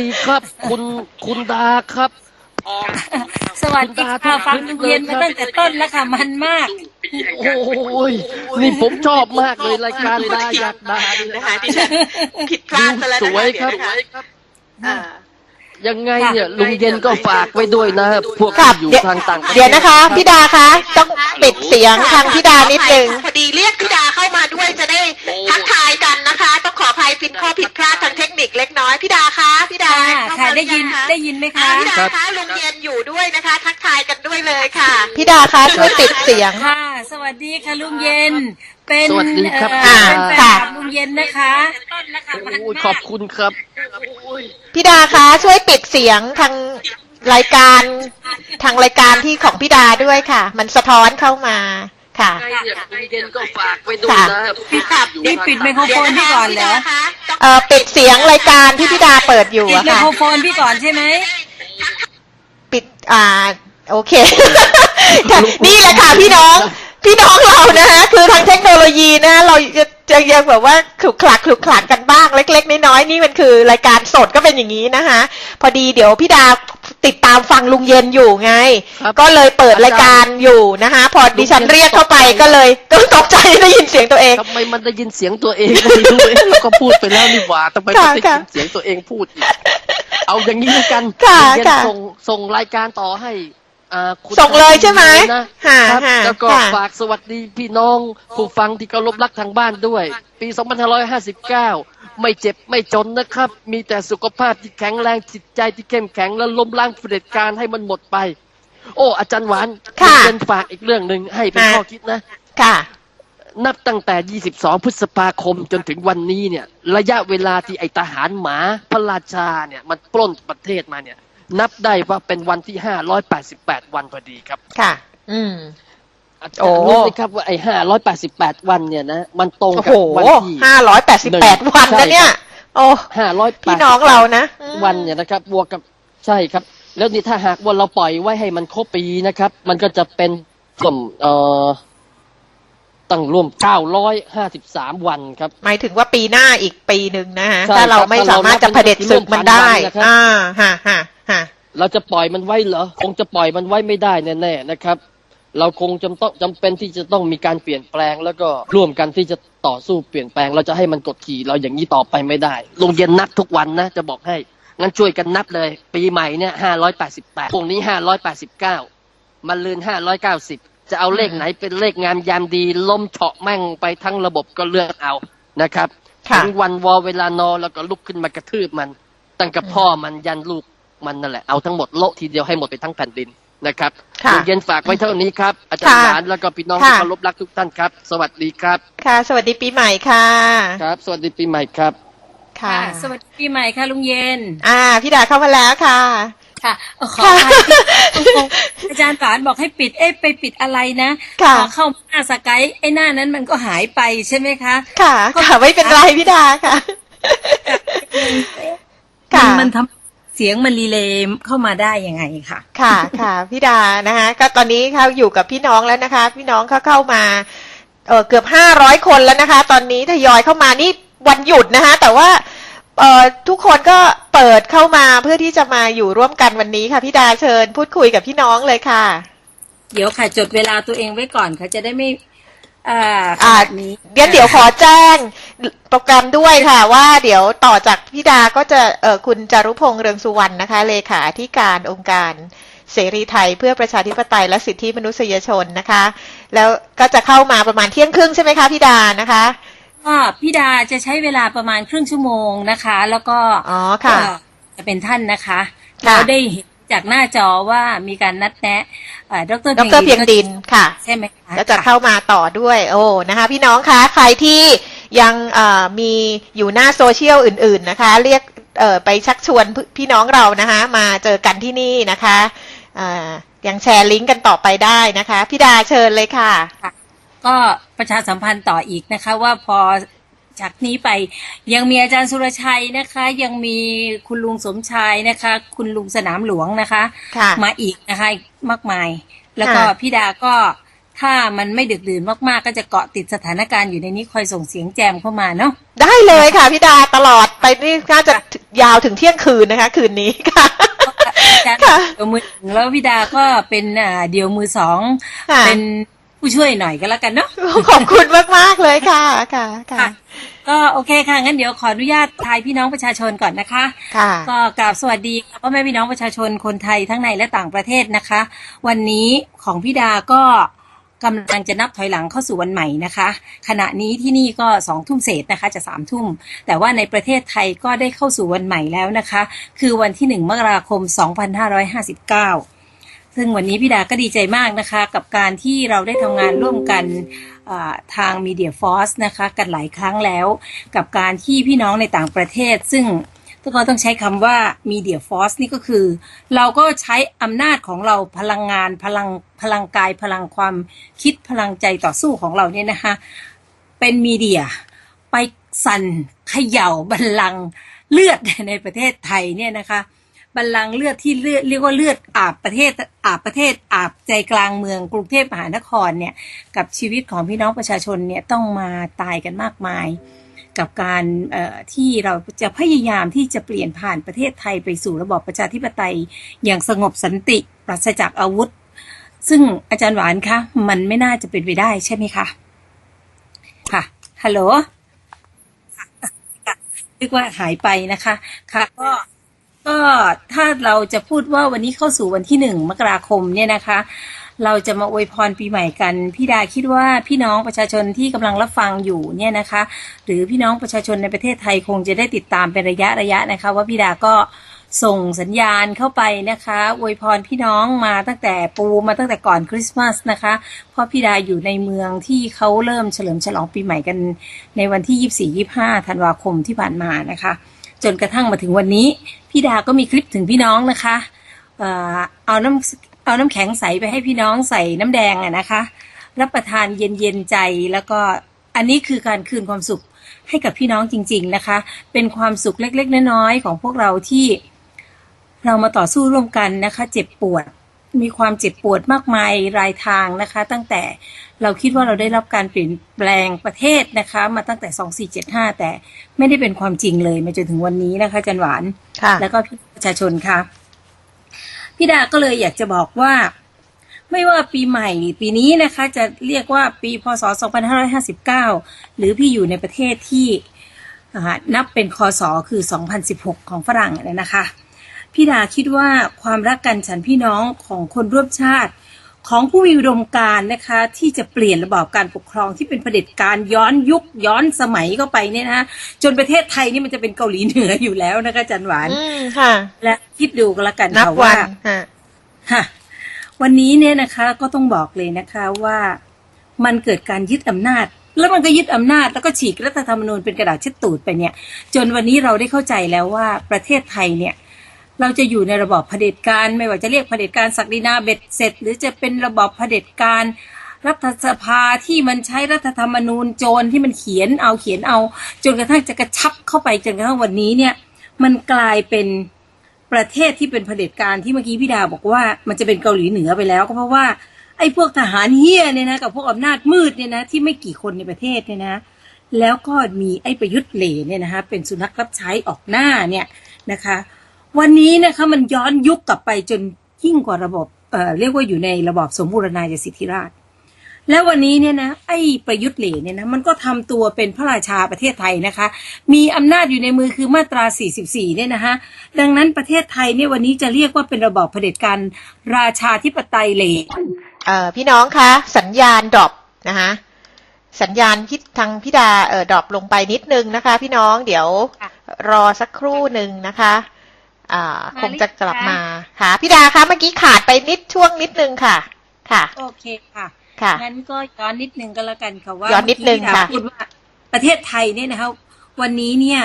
ดีครับ คุณคุณดาครับ สวัสดีค่ะฟังลุงเย็นมาตั้งแต่ต้นแล้วค่ะมันมาก โอ้ยนี่ผมชอบมากเลยรายการดาอยากดานี่นะนะคะที่ฉันผิดพลาดไปแล้วสนะคะวยครับเดี๋ยวนะคะอ่า ยังไงเนี่ยลุงเย็นก็ฝากไว้ด้วยนะพวกครับที่อยู่เดี๋ยวทางต่างประเทศ เดี๋ยวนะคะพี่ดาคะต้องปิดเสียงทางพี่ดานิดนึง พอดีเรียกพี่ดาเข้ามาด้วยจะได้ทักทายกันนะคะ ต้องขออภัยผิดข้อผิดพลาดทางเทคนิคเล็กน้อยพี่ดาคะพี่ดาค่ะเข้าค่ะมาหได้รือยินงคะได้ยินไหมอ่าคะพี่ดาคะลุงเย็นอยู่ด้วยนะคะ ทักทายกันด้วยเลยค่ะ พี่ดาคะช่วยปิดเสียง ค่ะ สวัสดีค่ะลุงเย็น เป็นสวัสดีครับ เอ่ออ่าเป็นแฟนค่ะคลับลุงเย็นนะคะ ต้นแล้วค่ะมันโอ้ยมากขอบคุณครับพี่ดาคะช่วยปิดเสียงทางรายการทางรายการที่ของพี่ดาด้วยค่ะ มันสะท้อนเข้ามาค่ะยังไงเนี่ยลุงเย็นก็ฝากไว้ด้วยนะพวกที่อยู่นี่ปิดไมโครโฟนพี่ก่อนเหรอเอ่อปิดเสียงรายการที่พี่ดาเปิดอยู่ปิดอะไมค่ะ โครโฟนพี่ก่อนใช่ไหมปิดอ่า โอเค ค่ะนี่แหละค่ะพี่น้อง พี่น้องเรานะคะคือทางเทคโนโลยีนะเราจะจะยังแบบว่าขลุกขลักขลุกขลักกันบ้างเล็ก ๆ น้อยๆนี่มันคือรายการสดก็เป็นอย่างนี้นะคะพอดีเดี๋ยวพี่ดาติดตามฟังลุงเย็นอยู่ไงครับก็เลยเปิดรายการอยู่นะคะพอดิฉันเรียกเข้าไปก็เลยก็ตกใจได้ยินเสียงตัวเองทำไมมันได้ยินเสียงตัวเองก็ไม่รู้เอ๊ะเราก็พูดไปแล้วนี่หว่าทำไมมันได้ค่ะยินเสียงตัวเองพูดอีกเอาอย่างนี้แล้วกันค่ะลุงเย็นค่ะส่งส่งรายการต่อให้อ่าคุณ ส่งเลยใช่ไหมนะค่ะครับค่ะแล้วก็ค่ะฝากสวัสดีพี่น้องผู้ฟังที่เคารพรักทางบ้านด้วย ปี 2559 ไม่เจ็บไม่จนนะครับ มีแต่สุขภาพที่แข็งแรงจิตใจที่เข้มแข็งและล้มล้างเผด็จการให้มันหมดไป โอ้ อาจารย์หวานค่ะเรียนฝากอีกเรื่องหนึ่งให้เป็นค่ะข้อคิดนะ ค่ะ นับตั้งแต่ 22 พฤษภาคมจนถึงวันนี้เนี่ย ระยะเวลาที่ไอทหารหมาพระราชาเนี่ยมันปล้นประเทศมาเนี่ย นับได้ว่าเป็นวันที่588วันพอดีครับ ค่ะ อืมอาจารโอ้ย์รู้ไหมครับว่าไอ้588วันเนี่ยนะมันตรงโอ้กัโหบวันที่ห้าร้อยแปดสิบแปดวันนะเนี่ย โอ้588พี่น้องเรานะอืมวันเนี่ยนะครับ บวกกับใช่ครับ แล้วนี่ถ้าหากว่าเราปล่อยไว้ให้มันครบปีนะครับ มันก็จะเป็นรวมเอ่อตั้งรวม 953 วันครับ หมายถึงว่าปีหน้าอีกปีหนึ่งนะฮะใช่ถ้าเราครับไม่สามารถจะเผด็จศึกมันได้ถ้าเรานับเป็นอ่าฮะฮะฮะ เราจะปล่อยมันไว้เหรอคงจะปล่อยมันไว้ไม่ได้แน่ๆนะครับ เราคงจำต้องจำเป็นที่จะต้องมีการเปลี่ยนแปลง แล้วก็ร่วมกันที่จะต่อสู้เปลี่ยนแปลง เราจะให้มันกดขี่เราอย่างนี้ต่อไปไม่ได้ลงเย็นนับทุกวันนะจะบอกให้งั้นช่วยกันนับเลย ปีใหม่เนี่ยห้าร้อยแปดสิบแปดพรุ่งนี้ห้าร้อยแปดสิบเก้ามันลืนห้าร้อยเก้าสิบจะเอาเลขไหนเป็นเลขงามยามดีล้มเฉาะแม่งไปทั้งระบบก็เลือกเอานะครับค่ะถึงวันวอเวลานอนแล้วก็ลุกขึ้นมากระทืบมัน ตั้งกับพ่อมันยันลูก มันนั่นแหละเอาทั้งหมดโละทีเดียวให้หมดไปทั้งแผ่นดินนะครับค่ะลุงเย็นฝากไว้เท่านี้ครับ อาจารย์ค่ะหวานแล้วก็พี่น้องค่ะที่เคารพรักทุกท่านครับ สวัสดีครับ ค่ะ สวัสดีปีใหม่ค่ะ ครับ สวัสดีปีใหม่ครับ ค่ะ สวัสดีปีใหม่ค่ะลุงเย็น อ่า พี่ดาเข้ามาแล้วค่ะ ค่ะเอ่อขออภัยอาจารย์ฝานบอกให้ปิด เอ๊ะไปปิดอะไรนะค่ะพอเข้าหน้าสกายไอ้หน้านั้นมันก็หายไปใช่ไหมคะ ค่ะ ค่ะ ไม่เป็นไรพี่ดาค่ะมัค่ะนมันทำ เสียงมันรีเลย์เข้ามาได้ยังไงค่ะ ค่ะค่ะพี่ดานะคะก็ตอนนี้เขาอยู่กับพี่น้องแล้วนะคะ พี่น้องเขาเข้ามาเออเกือบห้าร้อยคนแล้วนะคะ ตอนนี้ทยอยเข้ามานี่วันหยุดนะคะ แต่ว่าเอ่อทุกคนก็เปิดเข้ามาเพื่อที่จะมาอยู่ร่วมกันวันนี้ค่ะพี่ดาเชิญ พูดคุยกับพี่น้องเลยค่ะ เดี๋ยวค่ะจดเวลาตัวเองไว้ก่อนค่ะจะได้ไม่อ่าขอ่านาดนี้เดี๋ยวเดี๋ยวขอแจ้ง โปรแกรมด้วยค่ะว่าเดี๋ยวต่อจากพี่ดาก็จะเออคุณจารุพงษ์เรืองสุวรรณนะคะ เลขาธิการองค์การเสรีไทยเพื่อประชาธิปไตยและสิทธิมนุษยชนนะคะ แล้วก็จะเข้ามาประมาณเที่ยงครึ่งใช่ไหมคะพี่ดานะคะก็พี่ดาจะใช้เวลาประมาณครึ่งชั่วโมงนะคะ แล้วก็อ๋อค่ะก็จะเป็นท่านนะคะค่ะเราได้เห็นจากหน้าจอว่ามีการนัดแนะเอ่อดรดรเพียงดินค่ะ ใช่ไหมคะแล้วจะเข้ามาต่อด้วย โอ้นะคะ พี่น้องคะใครที่ ยังเอ่อมีอยู่หน้าโซเชียลอื่น ๆ นะคะ เรียกเอ่อไปชักชวนพี่น้องเรานะคะ มาเจอกันที่นี่นะคะอ่ายังแชร์ลิงก์กันต่อไปได้นะคะพี่ดาเชิญเลยค่ะ ก็ประชาสัมพันธ์ต่ออีกนะคะ ว่าพอจากนี้ไปยังมีอาจารย์สุรชัยนะคะ ยังมีคุณลุงสมชายนะคะ คุณลุงสนามหลวงนะคะค่ะมาอีกนะคะอีกมากมาย แล้วก็ค่ะพี่ดาก็ ถ้ามันไม่ดึกดื่นมากๆ ก็จะเกาะติดสถานการณ์อยู่ในนี้คอยส่งเสียงแจมเข้ามาเนาะได้เลยค่ะพี่ดาตลอดไปนี่น่าจะยาวถึงเที่ยงคืนนะคะ คืนนี้ค่ะอาจารย์ค่ะเดียวมือหนึ่งแล้วพี่ดาก็เป็นอ่าเดียวมือสองค่ะเป็นผู้ช่วยหน่อยก็แล้วกันเนาะขอบคุณมากๆเลยค่ะค่ะค่ะค่ะ ก็โอเคค่ะงั้นเดี๋ยวขออนุญาตทายพี่น้องประชาชนก่อนนะคะค่ะก็กราบสวัสดีค่ะพ่อแม่พี่น้องประชาชนคนไทยทั้งในและต่างประเทศนะคะ วันนี้ของพี่ดาก็ กำลังจะนับถอยหลังเข้าสู่วันใหม่นะคะ ขณะนี้ที่นี่ก็สองทุ่มเศษนะคะจะสามทุ่ม แต่ว่าในประเทศไทยก็ได้เข้าสู่วันใหม่แล้วนะคะ คือวันที่หนึ่งมกราคม 2559 ซึ่งวันนี้พี่ดาก็ดีใจมากนะคะ กับการที่เราได้ทำงานร่วมกันทาง Media Force นะคะ กันหลายครั้งแล้ว กับการที่พี่น้องในต่างประเทศ ซึ่ง ก็ต้องใช้คำว่า Media Force นี่ก็คือ เราก็ใช้อำนาจของเราพลังงานพลังพลังกายพลังความคิดพลังใจต่อสู้ของเราเนี่ยนะคะเป็นมีเดียไปสั่นเขย่าบัลลังก์เลือดในประเทศไทยเนี่ยนะคะบัลลังก์เลือดที่เลือดเรียกว่าเลือดอาบประเทศอาบประเทศอาบใจกลางเมืองกรุงเทพมหานครเนี่ยกับชีวิตของพี่น้องประชาชนเนี่ยต้องมาตายกันมากมาย กับการที่เราจะพยายามที่จะเปลี่ยนผ่านประเทศไทยไปสู่ระบอบประชาธิปไตย อย่างสงบสันติปราศจากอาวุธ ซึ่งอาจารย์หวานคะมันไม่น่าจะเป็นไปได้ใช่ไหมคะค่ะฮัลโหลนึกว่าหายไปนะคะค่ะก็ก็ถ้าเราจะพูดว่าวันนี้เข้าสู่วันที่หนึ่งมกราคมเนี่ยนะคะ เราจะมาอวยพรปีใหม่กันพี่ดาคิดว่าพี่น้องประชาชนที่กำลังรับฟังอยู่เนี่ยนะคะ หรือพี่น้องประชาชนในประเทศไทยคงจะได้ติดตามเป็นระยะระยะนะคะ ว่าพี่ดาก็ส่งสัญญาณเข้าไปนะคะอวยพรพี่น้องมาตั้งแต่ปูมาตั้งแต่ก่อนคริสต์มาสนะคะ เพราะพี่ดาอยู่ในเมืองที่เขาเริ่มเฉลิมฉลองปีใหม่กันในวันที่ 24-25 ธันวาคมที่ผ่านมานะคะ จนกระทั่งมาถึงวันนี้ พี่ดาก็มีคลิปถึงพี่น้องนะคะ เอาน้ำ เอาน้ำแข็งใสไปให้พี่น้องใส่น้ำแดงอะนะคะ รับประทานเย็นเย็นๆใจแล้วก็อันนี้คือการคืนความสุขให้กับพี่น้องจริง ๆนะคะ เป็นความสุขเล็ก ๆ น้อยๆของพวกเราที่เรามาต่อสู้ร่วมกันนะคะ เจ็บปวดมีความเจ็บปวดมากมายรายทางนะคะ ตั้งแต่เราคิดว่าเราได้รับการเปลี่ยนแปลงประเทศนะคะ มาตั้งแต่2475แต่ไม่ได้เป็นความจริงเลยมาจนถึงวันนี้นะคะจันหวานค่ะแล้วก็พี่ประชาชนค่ะ พี่ดาก็เลยอยากจะบอกว่า ไม่ว่าปีใหม่ปีนี้นะคะ จะเรียกว่าปีพศ 2559 หรือพี่อยู่ในประเทศที่นับเป็นคศคือ 2016 ของฝรั่งเนี่ยนะคะ พี่ดาคิดว่าความรักกันฉันพี่น้องของคนร่วมชาติ ของผู้มีอุดมการณ์นะคะที่จะเปลี่ยนระบอบการปกครองที่เป็นเผด็จการย้อนยุคย้อนสมัยเข้าไปเนี่ยนะคะจนประเทศไทยนี่มันจะเป็นเกาหลีเหนืออยู่แล้วนะคะจันหวานอืมค่ะ และคิดดูก็แล้วกันนับค่ะวัว่านค่ะค่ะวันนี้เนี่ยนะคะก็ต้องบอกเลยนะคะว่ามันเกิดการยึดอำนาจ แล้วมันก็ยึดอำนาจแล้วก็ฉีกรัฐธรรมนูญเป็นกระดาษเช็ดตูดไปเนี่ย จนวันนี้เราได้เข้าใจแล้วว่าประเทศไทยเนี่ย เราจะอยู่ในระบอบเผด็จการ ไม่ว่าจะเรียกเผด็จการศักดินาเบ็ดเสร็จ หรือจะเป็นระบอบเผด็จการรัฐสภาที่มันใช้รัฐธรรมนูญโจรที่มันเขียนเอาเขียนเอา จนกระทั่งจะกระชับเข้าไปจนกระทั่งวันนี้เนี่ย มันกลายเป็นประเทศที่เป็นเผด็จการที่เมื่อกี้พี่ดาบอกว่ามันจะเป็นเกาหลีเหนือไปแล้วก็เพราะว่าไอ้พวกทหารเฮียเนี่ยนะกับพวกอำนาจมืดเนี่ยนะที่ไม่กี่คนในประเทศเนี่ยนะ แล้วก็มีไอ้ประยุทธ์เหล่เนี่ยนะคะเป็นสุนัขรับใช้ออกหน้าเนี่ยนะคะ วันนี้นะคะมันย้อนยุคกลับไปจนยิ่งกว่าระบบเอ่อเรียกว่าอยู่ในระบอบสมบูรณาญาสิทธิราชย์แล้ววันนี้เนี่ยนะไอ้ประยุทธ์เหล่เนี่ยนะมันก็ทำตัวเป็นพระราชาประเทศไทยนะคะ มีอำนาจอยู่ในมือคือมาตรา 44 เนี่ยนะคะดังนั้นประเทศไทยเนี่ยวันนี้จะเรียกว่าเป็นระบอบเผด็จการราชาธิปไตยเหล่เอ่อพี่น้องคะสัญญาณดรอปนะคะสัญญาณพี่ทางพี่ดาเอ่อดรอปลงไปนิดนึงนะคะ พี่น้องเดี๋ยวค่ะรอสักครู่หนึ่งนะคะอ่ามา คงจะกลับหรือยังคะมาค่ะพี่ดาคะเมื่อกี้ขาดไปนิดช่วงนิดนึงค่ะ ค่ะ โอเคค่ะค่ะงั้นก็ย้อนนิดนึงก็แล้วกันค่ะว่าย้อนนิดนึงเมื่อกี้ค่ะที่ดาพูดว่าประเทศไทยเนี่ยนะคะวันนี้เนี่ย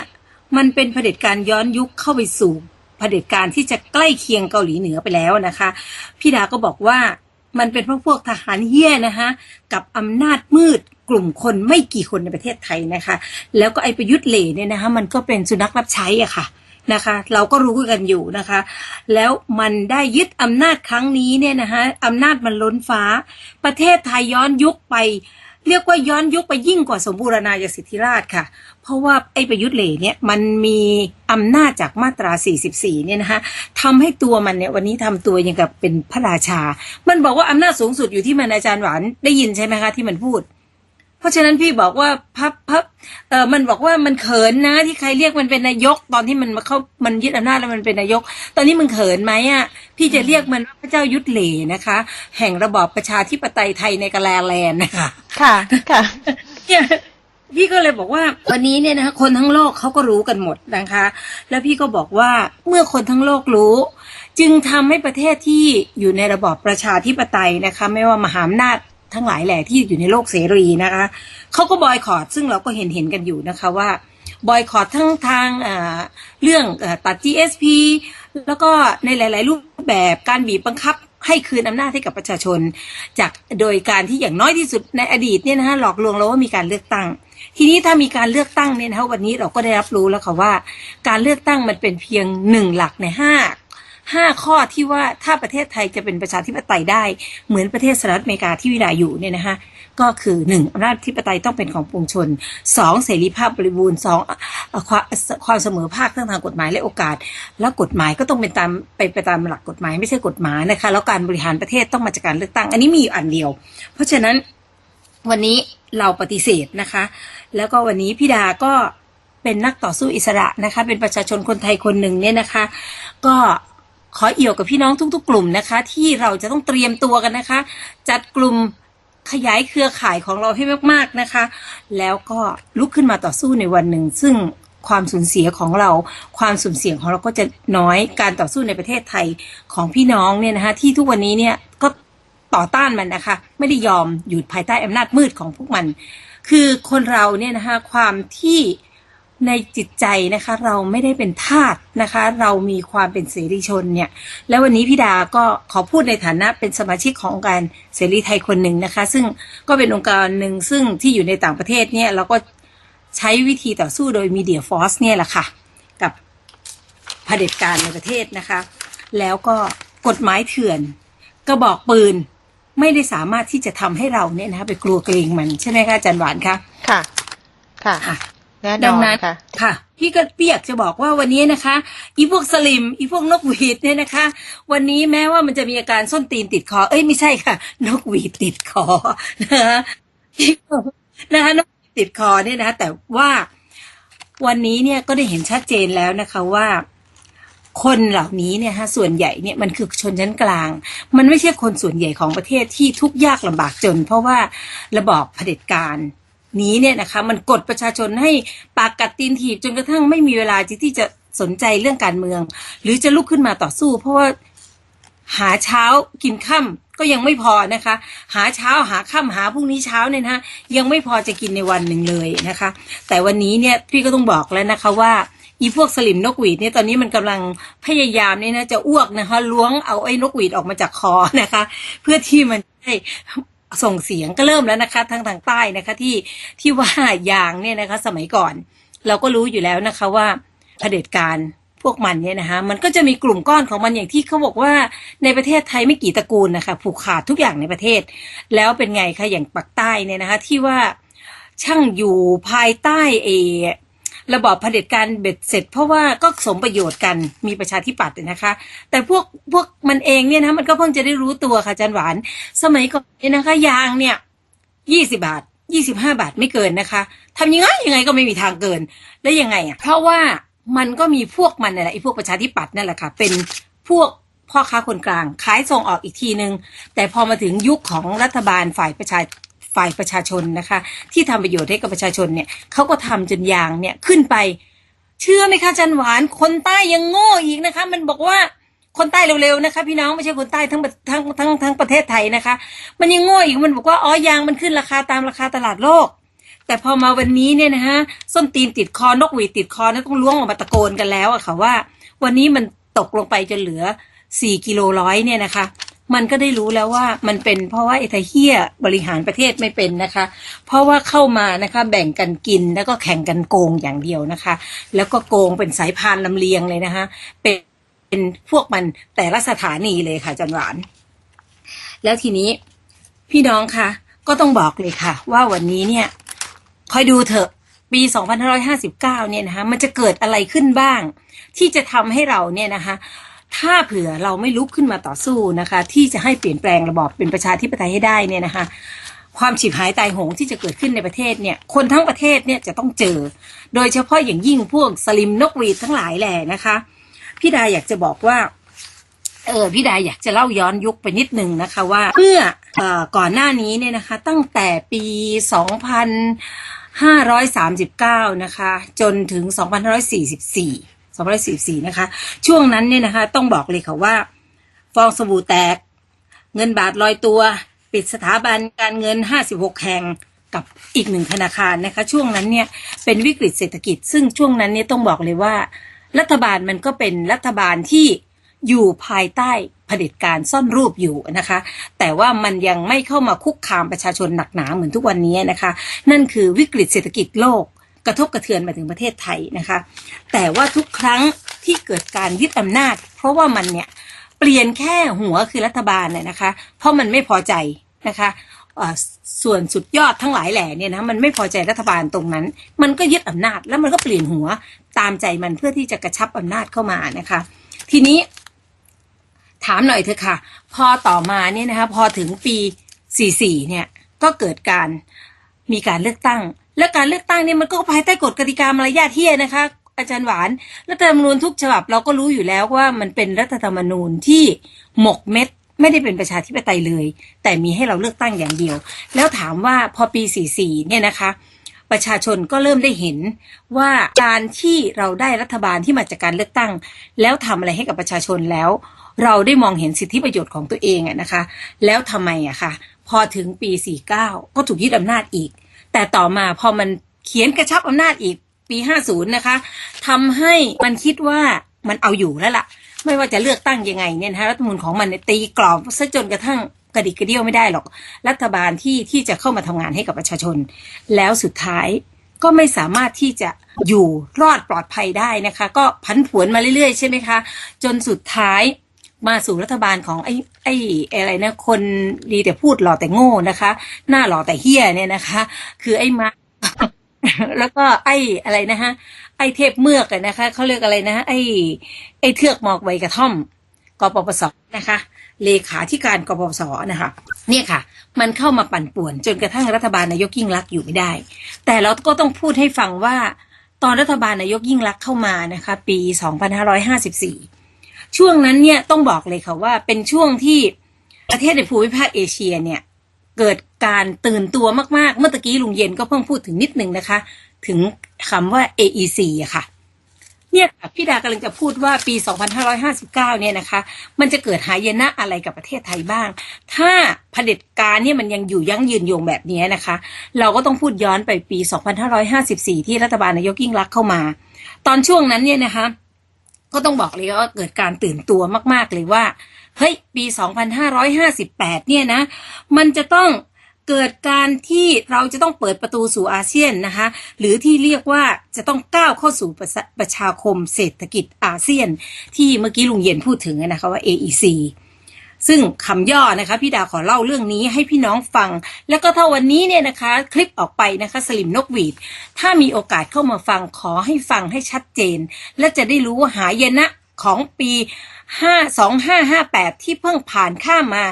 มันเป็นเผด็จการย้อนยุคเข้าไปสู่เผด็จการที่จะใกล้เคียงเกาหลีเหนือไปแล้วนะคะพี่ดาก็บอกว่ามันเป็นพวกพวกทหารเฮี้ยนะคะ กับอำนาจมืดกลุ่มคนไม่กี่คนในประเทศไทยนะคะ แล้วก็ไอประยุทธ์เหล่เนี่ยนะคะมันก็เป็นสุนัขรับใช้อะค่ะ นะคะ เราก็รู้กันอยู่นะคะ แล้วมันได้ยึดอำนาจครั้งนี้เนี่ยนะคะอำนาจมันล้นฟ้า ประเทศไทยย้อนยุคไป เรียกว่าย้อนยุคไปยิ่งกว่าสมบูรณาญาสิทธิราชค่ะ เพราะว่าไอ้ประยุทธ์เหล่เนี่ยมันมีอำนาจจากมาตรา 44 เนี่ยนะคะทำให้ตัวมันเนี่ยวันนี้ทำตัวอย่างกับเป็นพระราชา มันบอกว่าอำนาจสูงสุดอยู่ที่มันอาจารย์หวานได้ยินใช่ไหมคะที่มันพูด เพราะฉะนั้นพี่บอกว่าพับพับเออมันบอกว่ามันเขินนะ ที่ใครเรียกมันเป็นนายก ตอนที่มันมาเข้ามันยึดอำนาจแล้วมันเป็นนายก ตอนนี้มันเขินไหมอะพี่จะเรียกมันว่าพระเจ้ายุทธเหลนะคะ แห่งระบอบประชาธิปไตยไทยในกะแลแลนด์นะคะค่ะค่ะเนี่ยพี่ก็เลยบอกว่าวันนี้เนี่ยนะคะคนทั้งโลกเขาก็รู้กันหมดนะคะ แล้วพี่ก็บอกว่าเมื่อคนทั้งโลกรู้ จึงทำให้ประเทศที่อยู่ในระบอบประชาธิปไตยนะคะ ไม่ว่ามหาอำนาจ ทั้งหลายแหล่ที่อยู่ในโลกเสรีนะคะเขาก็บอยคอรดซึ่งเราก็เห็นเห็นกันอยู่นะคะว่าบอยคอรดทั้งทางเรื่องตัด GSP แล้วก็ในหลาย ๆ รูปแบบการบีบบังคับให้คืนอำนาจให้กับประชาชน จากโดยการที่อย่างน้อยที่สุดในอดีตเนี่ยนะคะหลอกลวงเราว่ามีการเลือกตั้ง ทีนี้ถ้ามีการเลือกตั้งเนี่ยนะคะวันนี้เราก็ได้รับรู้แล้วค่ะว่า การเลือกตั้งมันเป็นเพียงหนึ่งหลักในห้า ห้าข้อที่ว่าถ้าประเทศไทยจะเป็นประชาธิปไตยได้ เหมือนประเทศสหรัฐอเมริกาที่วิดาอยู่เนี่ยนะคะก็คือหนึ่งอำนาจธิปไตยต้องเป็นของปวงชนสองเสรีภาพบริบูรณ์สองความความเสมอภาคทั้งทางกฎหมายและโอกาส แล้วกฎหมายก็ต้องเป็นตามไปไปตามหลักกฎหมายไม่ใช่กฎหมายนะคะแล้วการบริหารประเทศต้องมาจากการเลือกตั้ง อันนี้มีอยู่อันเดียว เพราะฉะนั้นวันนี้เราปฏิเสธนะคะ แล้วก็วันนี้พี่ดาก็เป็นนักต่อสู้อิสระนะคะ เป็นประชาชนคนไทยคนหนึ่งเนี่ยนะคะ ก็ ขอเอี่ยวกับพี่น้องทุก ๆ กลุ่มนะคะ ที่เราจะต้องเตรียมตัวกันนะคะ จัดกลุ่มขยายเครือข่ายของเราให้มากๆนะคะ แล้วก็ลุกขึ้นมาต่อสู้ในวันหนึ่ง ซึ่งความสูญเสียของเรา ความสูญเสียของเราก็จะน้อยการต่อสู้ในประเทศไทยของพี่น้องเนี่ยนะคะที่ทุกวันนี้เนี่ยก็ต่อต้านมันนะคะ ไม่ได้ยอมอยู่ภายใต้อำนาจมืดของพวกมัน คือคนเราเนี่ยนะคะความที่ ในจิตใจนะคะเราไม่ได้เป็นทาสนะคะ เรามีความเป็นเสรีชนเนี่ยแล้ววันนี้พี่ดาก็ขอพูดในฐานะเป็นสมาชิกขององค์การเสรีไทยคนหนึ่งนะคะ ซึ่งก็เป็นองค์การหนึ่งซึ่งที่อยู่ในต่างประเทศเนี่ยเราก็ใช้วิธีต่อสู้โดยมีเดียฟอร์สเนี่ยแหละค่ะ กับเผด็จการในประเทศนะคะ แล้วก็กฎหมายเถื่อนกระบอกปืนไม่ได้สามารถที่จะทำให้เราเนี่ยนะคะไปกลัวเกรงมันใช่ไหมคะอาจันหวานคะค่ะ ค่ะอะ แน่นดัองนนั้นค่ะค่ะ พี่ก็พี่อยากจะบอกว่าวันนี้นะคะ อีพวกสลิม อีพวกนกหวีดเนี่ยนะคะ วันนี้แม้ว่ามันจะมีอาการส้นตีนติดคอ เอ้ยไม่ใช่ค่ะ นกหวีดติดคอนะคะนะคะนกหวีดติดคอเนี่ยนะคะแต่ว่าวันนี้เนี่ยก็ได้เห็นชัดเจนแล้วนะคะว่าคนเหล่านี้เนี่ยฮะส่วนใหญ่เนี่ยมันคือชนชั้นกลาง มันไม่ใช่คนส่วนใหญ่ของประเทศที่ทุกข์ยากลำบากจน เพราะว่าระบอบเผด็จการ นี้เนี่ยนะคะมันกดประชาชนให้ปากกัดตีนถีบจนกระทั่งไม่มีเวลาที่จะสนใจเรื่องการเมือง หรือจะลุกขึ้นมาต่อสู้ เพราะว่าหาเช้ากินค่ำก็ยังไม่พอนะคะ หาเช้าหาค่ำหาพรุ่งนี้เช้าเนี่ยนะยังไม่พอจะกินในวันหนึ่งเลยนะคะ แต่วันนี้เนี่ยพี่ก็ต้องบอกแล้วนะคะว่าอีพวกสลิมนกหวีดเนี่ยตอนนี้มันกำลังพยายามเนี่ยนะจะอ้วกนะคะล้วงเอาไอ้นกหวีดออกมาจากคอนะคะ เพื่อที่มันได้ ส่งเสียงก็เริ่มแล้วนะคะทางทางใต้นะคะที่ที่ว่ายางเนี่ยนะคะ สมัยก่อน เราก็รู้อยู่แล้วนะคะว่าเผด็จการพวกมันเนี่ยนะคะมันก็จะมีกลุ่มก้อนของมันอย่างที่เขาบอกว่าในประเทศไทยไม่กี่ตระกูลนะคะผูกขาดทุกอย่างในประเทศ แล้วเป็นไงคะอย่างปักใต้เนี่ยนะคะที่ว่าช่างอยู่ภายใต้เอ ระบอบเผด็จการเบ็ดเสร็จ เพราะว่าก็สมประโยชน์กันมีประชาธิปัตย์นะคะ แต่พวกพวกมันเองเนี่ยนะมันก็เพิ่งจะได้รู้ตัวค่ะอาจันหวาน สมัยก่อนเนี่ยนะคะ ยางเนี่ยยี่สิบาทยี่สิบห้าบาทไม่เกินนะคะทำยังไงยังไงก็ไม่มีทางเกินแล้วยังไงอะเพราะว่ามันก็มีพวกมันนั่นแหละไอ้พวกประชาธิปัตย์นั่นแหละค่ะ เป็นพวกพ่อค้าคนกลางขายส่งออกอีกทีนึง แต่พอมาถึงยุคของรัฐบาลฝ่ายประชา ฝ่ายประชาชนนะคะ ที่ทำประโยชน์ให้กับประชาชนเนี่ยเขาก็ทำจนยางเนี่ยขึ้นไป เชื่อไหมคะอาจันหวานคนใต้ยังโง่อีกนะคะ มันบอกว่าคนใต้เร็วๆนะคะ พี่น้องไม่ใช่คนใต้ทั้งทั้งทั้งทั้งประเทศไทยนะคะ มันยังโง่อีกมันบอกว่าอ๋อยางมันขึ้นราคาตามราคาตลาดโลก แต่พอมาวันนี้เนี่ยนะฮะส้นตีนติดคอนกหวีติดคอนะต้องล้วงออกมาตะโกนกันแล้วอะค่ะว่า วันนี้มันตกลงไปจนเหลือสี่กิโลร้อยเนี่ยนะคะ มันก็ได้รู้แล้วว่ามันเป็นเพราะว่าไอ้ไทเฮียบริหารประเทศไม่เป็นนะคะ เพราะว่าเข้ามานะคะแบ่งกันกินแล้วก็แข่งกันโกงอย่างเดียวนะคะ แล้วก็โกงเป็นสายพานลำเลียงเลยนะคะ เป็นพวกมันแต่ละสถานีเลยค่ะอาจันหวาน แล้วทีนี้พี่น้องคะก็ต้องบอกเลยค่ะ ว่าวันนี้เนี่ยคอยดูเถอะปี 2559 เนี่ยนะคะ มันจะเกิดอะไรขึ้นบ้าง ที่จะทำให้เราเนี่ยนะคะ ถ้าเผื่อเราไม่ลุกขึ้นมาต่อสู้นะคะ ที่จะให้เปลี่ยนแปลงระบอบเป็นประชาธิปไตยให้ได้เนี่ยนะคะ ความฉิบหายตายโหงที่จะเกิดขึ้นในประเทศเนี่ย คนทั้งประเทศเนี่ยจะต้องเจอ โดยเฉพาะอย่างยิ่งพวกสลิมนกหวีดทั้งหลายแหล่นะคะพี่ดาอยากจะบอกว่าเออพี่ดาอยากจะเล่าย้อนยุคไปนิดนึงนะคะว่าเมื่อเอ่อก่อนหน้านี้เนี่ยนะคะ ตั้งแต่ปี 2539 นะคะ จนถึง 2544 2544 นะคะ ช่วงนั้นเนี่ยนะคะ ต้องบอกเลยค่ะว่า ฟองสบู่แตก เงินบาทลอยตัว ปิดสถาบันการเงิน 56 แห่งกับอีกหนึ่งธนาคารนะคะ ช่วงนั้นเนี่ยเป็นวิกฤตเศรษฐกิจ ซึ่งช่วงนั้นเนี่ยต้องบอกเลยว่า รัฐบาลมันก็เป็นรัฐบาลที่อยู่ภายใต้เผด็จการซ่อนรูปอยู่นะคะ แต่ว่ามันยังไม่เข้ามาคุกคามประชาชนหนักหนาเหมือนทุกวันนี้นะคะ นั่นคือวิกฤตเศรษฐกิจโลก กระทบกระเทือนมาถึงประเทศไทยนะคะ แต่ว่าทุกครั้งที่เกิดการยึดอำนาจ เพราะว่ามันเนี่ยเปลี่ยนแค่หัวคือรัฐบาลเนี่ยนะคะ เพราะมันไม่พอใจนะคะส่วนสุดยอดทั้งหลายแหล่เนี่ยนะมันไม่พอใจรัฐบาลตรงนั้น มันก็ยึดอำนาจแล้วมันก็เปลี่ยนหัวตามใจมันเพื่อที่จะกระชับอำนาจเข้ามานะคะ ทีนี้ ถามหน่อยเถอะค่ะ พอต่อมาเนี่ยนะคะพอถึงปี 44 เนี่ยก็เกิดการมีการเลือกตั้ง และการเลือกตั้งเนี่ยมันก็ภายใต้กฎกติกามารยาทเที่ยนะคะ อาจารย์หวานรัฐธรรมนูญทุกฉบับเราก็รู้อยู่แล้วว่ามันเป็นรัฐธรรมนูญที่หมกเม็ดไม่ได้เป็นประชาธิปไตยเลย แต่มีให้เราเลือกตั้งอย่างเดียว แล้วถามว่าพอปี 44 เนี่ยนะคะ ประชาชนก็เริ่มได้เห็นว่าการที่เราได้รัฐบาลที่มาจากการเลือกตั้ง แล้วทำอะไรให้กับประชาชนแล้ว เราได้มองเห็นสิทธิประโยชน์ของตัวเองอะนะคะ แล้วทำไมอะคะพอถึงปี 49 ก็ถูกยึดอำนาจอีก แต่ต่อมาพอมันเขียนกระชับอำนาจอีกปี 50 นะคะทำให้มันคิดว่ามันเอาอยู่แล้วล่ะ ไม่ว่าจะเลือกตั้งยังไงเนี่ยนะคะรัฐมนูญของมันตีกรอบซะจนกระทั่งกระดิกกระเดี้ยวไม่ได้หรอก รัฐบาลที่ที่จะเข้ามาทำงานให้กับประชาชน แล้วสุดท้ายก็ไม่สามารถที่จะอยู่รอดปลอดภัยได้นะคะ ก็พันผวนมาเรื่อยๆ ใช่ไหมคะ จนสุดท้าย มาสู่รัฐบาลของไอ้ไอ้อะไรนะคนดีแต่พูดหล่อแต่โง่นะคะ หน้าหล่อแต่เฮี้ยเนี่ยนะคะ คือไอ้มาแล้วก็ไอ้อะไรนะฮะ ไอ้เทพเมือกนะคะเขาเรียกอะไรนะไอ้ไอ้เทือกหมอกใบกระท่อมกปปสนะคะ เลขาธิการกปปสนะคะ เนี่ยค่ะ มันเข้ามาปั่นป่วน จนกระทั่งรัฐบาลนายกยิ่งรักษณ์อยู่ไม่ได้ แต่เราก็ต้องพูดให้ฟังว่า ตอนรัฐบาลนายกยิ่งรักษณ์เข้ามานะคะ ปี 2554 ช่วงนั้นเนี่ยต้องบอกเลยค่ะว่าเป็นช่วงที่ประเทศในภูมิภาคเอเชียเนี่ยเกิดการตื่นตัวมากๆ เมื่อตะกี้ลุงเย็นก็เพิ่งพูดถึงนิดนึงนะคะ ถึงคำว่า AEC อะค่ะเนี่ยพี่ดากำลังจะพูดว่าปี 2559 เนี่ยนะคะ มันจะเกิดหายนะอะไรกับประเทศไทยบ้าง ถ้าเผด็จการเนี่ยมันยังอยู่ยั่งยืนยงแบบนี้นะคะ เราก็ต้องพูดย้อนไปปี 2554 ที่รัฐบาลนายกยิ่งรักเข้ามา ตอนช่วงนั้นเนี่ยนะคะ ก็ต้องบอกเลยว่าเกิดการตื่นตัวมาก ๆ เลยว่า เฮ้ย ปี 2558 เนี่ยนะ มันจะต้องเกิดการที่เราจะต้องเปิดประตูสู่อาเซียนนะคะ หรือที่เรียกว่าจะต้องก้าวเข้าสู่ประชาประชาคมเศรษฐกิจอาเซียน ที่เมื่อกี้ลุงเย็นพูดถึงนะคะว่า AEC ซึ่งคำย่อนะคะพี่ดาขอเล่าเรื่องนี้ให้พี่น้องฟัง แล้วก็ถ้าวันนี้เนี่ยนะคะคลิปออกไปนะคะสลิมนกหวีด ถ้ามีโอกาสเข้ามาฟังขอให้ฟังให้ชัดเจน และจะได้รู้ว่าหายนะของปีห้าสองห้าห้าแปดที่เพิ่งผ่านข้ามา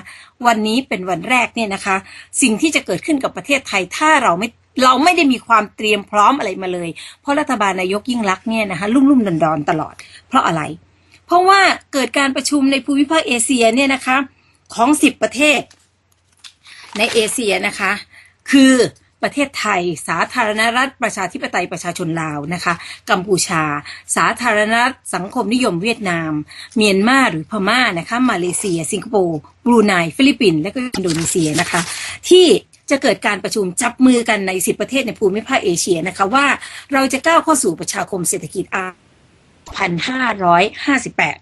วันนี้เป็นวันแรกเนี่ยนะคะ สิ่งที่จะเกิดขึ้นกับประเทศไทยถ้าเราไม่เราไม่ได้มีความเตรียมพร้อมอะไรมาเลย เพราะรัฐบาลนายกยิ่งรักษณ์เนี่ยนะคะ ลุ่มลุ่มดอนดอนๆตลอด เพราะอะไร เพราะว่าเกิดการประชุมในภูมิภาคเอเชียเนี่ยนะคะของสิบประเทศ ในเอเชียนะคะ คือประเทศไทย สาธารณรัฐ ประชาธิปไตยประชาชนลาวนะคะ กัมพูชา สาธารณรัฐ สังคมนิยมเวียดนาม เมียนมาหรือพม่านะคะ มาเลเซีย สิงคโปร์บรูไนฟิลิปปินส์และก็อินโดนีเซียนะคะ ที่จะเกิดการประชุมจับมือกันในสิบประเทศในภูมิภาคเอเชียนะคะว่าเราจะก้าวเข้าสู่ประชาคมเศรษฐกิจอา พันห้าร้อยห้าสิบแปด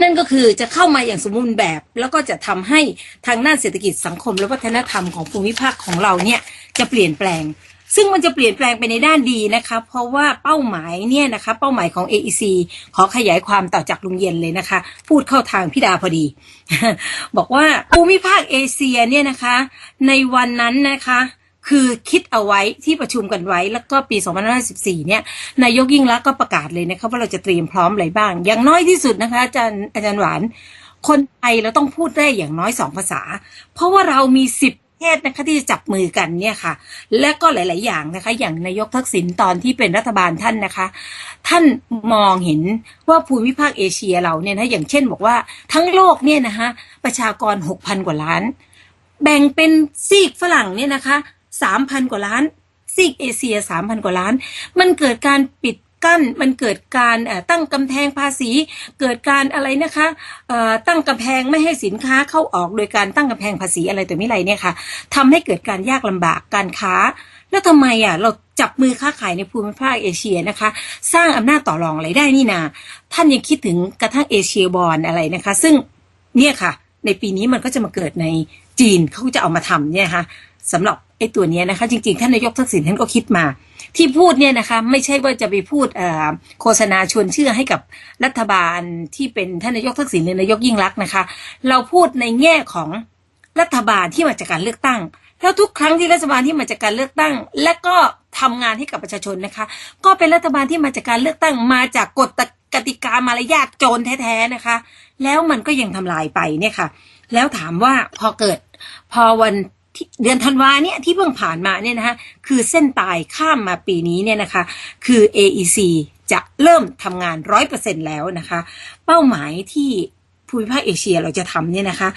นั่นก็คือจะเข้ามาอย่างสมบูรณ์แบบ แล้วก็จะทำให้ทางด้านเศรษฐกิจสังคม และวัฒนธรรมของภูมิภาคของเราเนี่ยจะเปลี่ยนแปลงซึ่งมันจะเปลี่ยนแปลงไปในด้านดีนะคะ เพราะว่าเป้าหมายเนี่ยนะคะเป้าหมายของ AEC ขอขยายความต่อจากลุงเย็นเลยนะคะ พูดเข้าทางพี่ดาพอดี บอกว่าภูมิภาคเอเชียเนี่ยนะคะ ในวันนั้นนะคะ คือคิดเอาไว้ที่ประชุมกันไว้แล้วก็ปี 2514 เนี่ยนายกยิ่งรักษณ์ก็ประกาศเลยนะคะว่าเราจะเตรียมพร้อมอะไรบ้าง อย่างน้อยที่สุดนะคะอาจารย์อาจารย์หวาน คนไทยเราต้องพูดได้อย่างน้อยสองภาษา เพราะว่าเรามีสิบประเทศนะคะที่จะจับมือกันเนี่ยค่ะ และก็หลาย ๆ อย่างนะคะ อย่างนายกทักษิณตอนที่เป็นรัฐบาลท่านนะคะ ท่านมองเห็นว่าภูมิภาคเอเชียเราเนี่ยนะอย่างเช่นบอกว่าทั้งโลกเนี่ยนะคะประชากร6,000กว่าล้าน แบ่งเป็นซีกฝรั่งเนี่ยนะคะ 3,000 กว่าล้านซีกเอเชีย 3,000 กว่าล้าน มันเกิดการปิดกั้นมันเกิดการตั้งกำแพงภาษี เกิดการอะไรนะคะตั้งกำแพงไม่ให้สินค้าเข้าออกโดยการตั้งกำแพงภาษีอะไรตัวไม่ไรเนี่ยค่ะทำให้เกิดการยากลำบากการค้า แล้วทำไมอะเราจับมือค้าขายในภูมิภาคเอเชียนะคะ สร้างอำนาจต่อรองอะไรได้นี่นาท่านยังคิดถึงกระทั่งเอเชียบอลอะไรนะคะ ซึ่งเนี่ยค่ะ ในปีนี้มันก็จะมาเกิดใน จีนเขาจะเอามาทำเนี่ยคะสำหรับไอ้ตัวนี้นะคะ จริงๆ ท่านนายกทักษิณท่านก็คิดมา ที่พูดเนี่ยนะคะ ไม่ใช่ว่าจะไปพูดโฆษณาชวนเชื่อให้กับรัฐบาลที่เป็นท่านนายกทักษิณหรือนายกยิ่งรักนะคะ เราพูดในแง่ของรัฐบาลที่มาจากการเลือกตั้ง แล้วทุกครั้งที่รัฐบาลที่มาจากการเลือกตั้ง และก็ทำงานให้กับประชาชนนะคะ ก็เป็นรัฐบาลที่มาจากการเลือกตั้งมาจากกฎกติกามารยาทโจรแท้ๆนะคะ แล้วมันก็ยังทำลายไปเนี่ยค่ะ แล้วถามว่าพอเกิด พอวันเดือนธันวาเนี่ยที่เพิ่งผ่านมาเนี่ยนะคะคือเส้นตายข้ามมาปีนี้เนี่ยนะคะ คือ AEC จะเริ่มทำงานร้อยเปอร์เซ็นแล้วนะคะ เป้าหมายที่ภูมิภาคเอเชียเราจะทำเนี่ยนะคะ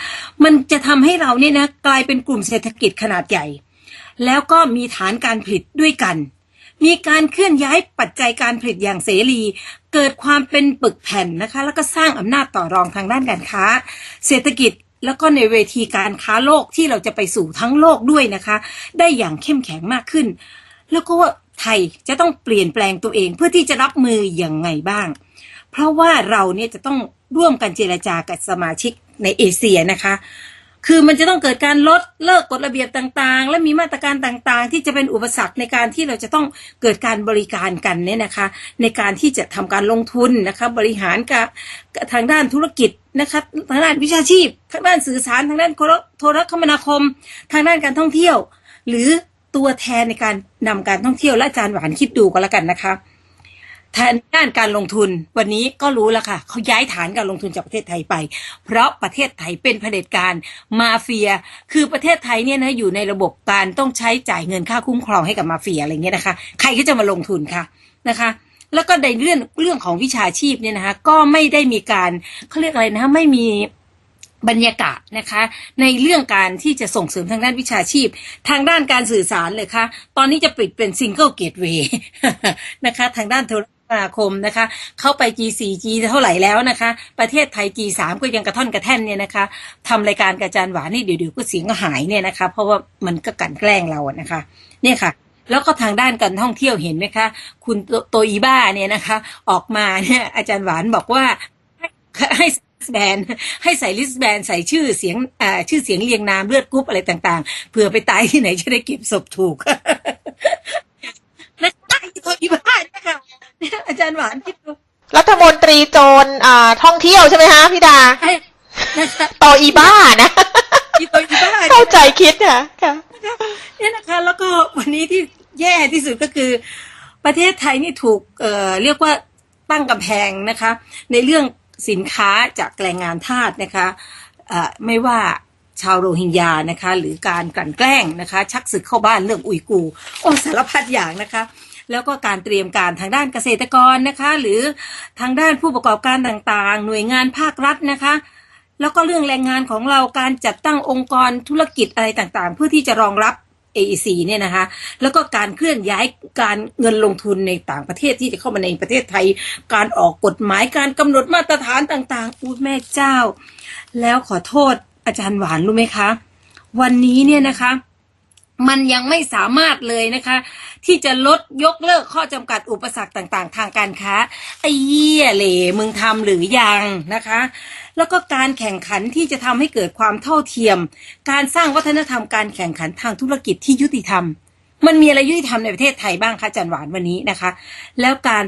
มันจะทำให้เราเนี่ยนะกลายเป็นกลุ่มเศรษฐกิจขนาดใหญ่ แล้วก็มีฐานการผลิตด้วยกัน มีการเคลื่อนย้ายปัจจัยการผลิตอย่างเสรี เกิดความเป็นปึกแผ่นนะคะ แล้วก็สร้างอำนาจต่อรองทางด้านการค้า เศรษฐกิจ แล้วก็ในเวทีการค้าโลกที่เราจะไปสู่ทั้งโลกด้วยนะคะ ได้อย่างเข้มแข็งมากขึ้น แล้วก็ว่าไทยจะต้องเปลี่ยนแปลงตัวเองเพื่อที่จะรับมืออย่างไงบ้าง เพราะว่าเราเนี่ยจะต้องร่วมกันเจรจากับสมาชิกในเอเชียนะคะ คือมันจะต้องเกิดการลดเลิกกฎระเบียบต่างๆ และมีมาตรการต่างๆ ที่จะเป็นอุปสรรคในการที่เราจะต้องเกิดการบริการกันเนี่ยนะคะ ในการที่จะทำการลงทุนนะคะ บริหารกับทางด้านธุรกิจ นะคะทางด้านวิชาชีพทางด้านสื่อสารทางด้านโทรคมนาคม ทางด้านการท่องเที่ยว หรือตัวแทนในการนำการท่องเที่ยวและอาจารย์หวานคิดดูก็แล้วกันนะคะทางด้านการลงทุนวันนี้ก็รู้แล้วค่ะเขาย้ายฐานการลงทุนจากประเทศไทยไป เพราะประเทศไทยเป็นเผด็จการมาเฟีย คือประเทศไทยเนี่ยนะอยู่ในระบบการต้องใช้จ่ายเงินค่าคุ้มครองให้กับมาเฟียอะไรเงี้ยนะคะ ใครก็จะมาลงทุนค่ะนะคะ แล้วก็ในเรื่องเรื่องของวิชาชีพเนี่ยนะคะก็ไม่ได้มีการเขาเรียกอะไรนะคะไม่มีบรรยากาศนะคะ ในเรื่องการที่จะส่งเสริมทางด้านวิชาชีพ ทางด้านการสื่อสารเลยค่ะ ตอนนี้จะปิดเป็นซิงเกิลเกตเวย์นะคะ ทางด้านโทรคมนาคมนะคะเข้าไป G4 G เท่าไหร่แล้วนะคะ ประเทศไทย G3 ก็ยังกระท่อนกระแท่นเนี่ยนะคะทำรายการกับอาจารย์หวานนี่เดี๋ยวๆก็เสียงก็หายเนี่ยนะคะ เพราะว่ามันก็กันแกล้งเราอะนะคะ เนี่ยค่ะ แล้วก็ทางด้านการท่องเที่ยวเห็นไหมคะ คุณโตโตอีบ้าเนี่ยนะคะ ออกมาเนี่ยอาจารย์หวานบอกว่าให้ให้ลิสแบนให้ใส่ลิสแบนใส่ชื่อเสียงอ่าชื่อเสียงเรียงนามเลือดกรุ๊ปอะไรต่างๆเผื่อไปตายที่ไหนจะได้เก็บศพถูกและไอ้ตัวอีบ้าเนี่ยค่ะเนี่ยอาจารย์หวานคิดดูรัฐมนตรีโจรอ่าท่องเที่ยวใช่ไหมคะพี่ดาให้นะคะต่ออีบ้านะอีตัวอีบ้าเข้าใจคิดค่ะค่ะ เนี่ยนะคะ แล้วก็วันนี้ที่แย่ที่สุดก็คือ ประเทศไทยนี่ถูกเอ่อเรียกว่าตั้งกำแพงนะคะ ในเรื่องสินค้าจากแรงงานทาสนะคะเอ่อไม่ว่าชาวโรฮิงญานะคะ หรือการกลั่นแกล้งนะคะ ชักศึกเข้าบ้านเรื่องอุยกูโอ้สารพัดอย่างนะคะ แล้วก็การเตรียมการทางด้านเกษตรกรนะคะ หรือทางด้านผู้ประกอบการต่างๆ หน่วยงานภาครัฐนะคะ แล้วก็เรื่องแรงงานของเราการจัดตั้งองค์กรธุรกิจอะไรต่างๆ เพื่อที่จะรองรับ AEC เนี่ยนะคะ แล้วก็การเคลื่อนย้ายการเงินลงทุนในต่างประเทศที่จะเข้ามาในประเทศไทย การออกกฎหมายการกำหนดมาตรฐานต่างๆอู้แม่เจ้า แล้วขอโทษอาจารย์หวานรู้ไหมคะ วันนี้เนี่ยนะคะมันยังไม่สามารถเลยนะคะ ที่จะลดยกเลิกข้อจำกัดอุปสรรคต่างๆ ทางการค้าไอ้เหี้ยเหล่มึงทำหรือยังนะคะ แล้วก็การแข่งขันที่จะทำให้เกิดความเท่าเทียม การสร้างวัฒนธรรมการแข่งขันทางธุรกิจที่ยุติธรรม มันมีอะไรยุติธรรมในประเทศไทยบ้างคะจันหวานวันนี้นะคะ แล้วการ